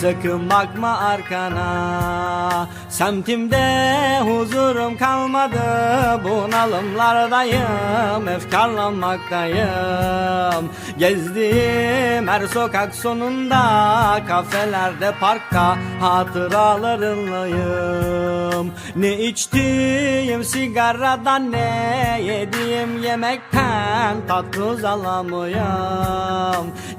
Sakın bakma arkana. Semtimde huzurum kalmadı. Bunalımlardayım Efkarlanmaktayım. Gezdiğim her sokak sonunda Kafelerde parkta Hatıralarınlayım. Ne içtiğim sigaradan Ne yediğim yemekten Tatlı uzalamıyorum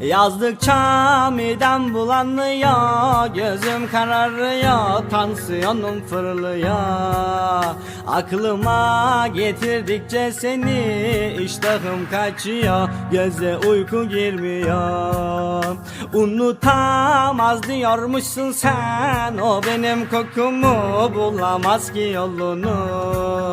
Yazdıkça midem bulanıyor Gözüm kararıyor Tansiyonum fırlıyor Aklıma getirdikçe seni iştahım kaçıyor Göze uyku girmiyor. Unutamaz diyormuşsun sen O benim kokumu bulamaz ki yolunu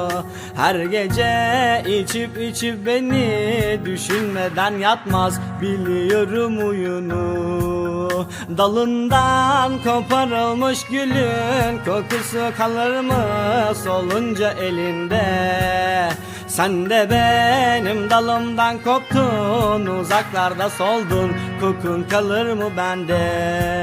Her gece içip içip beni Düşünmeden yatmaz. Biliyorum uyunu. Dalından koparılmış gülün Kokusu kalır mı solunca elinde? Sen de benim dalımdan koptun Uzaklarda soldun. Kokun kalır mı bende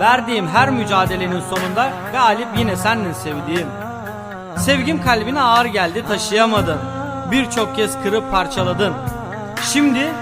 Verdiğim her mücadelenin sonunda galip yine sendin sevdiğim. Sevgim kalbine ağır geldi taşıyamadın. Birçok kez kırıp parçaladın. Şimdi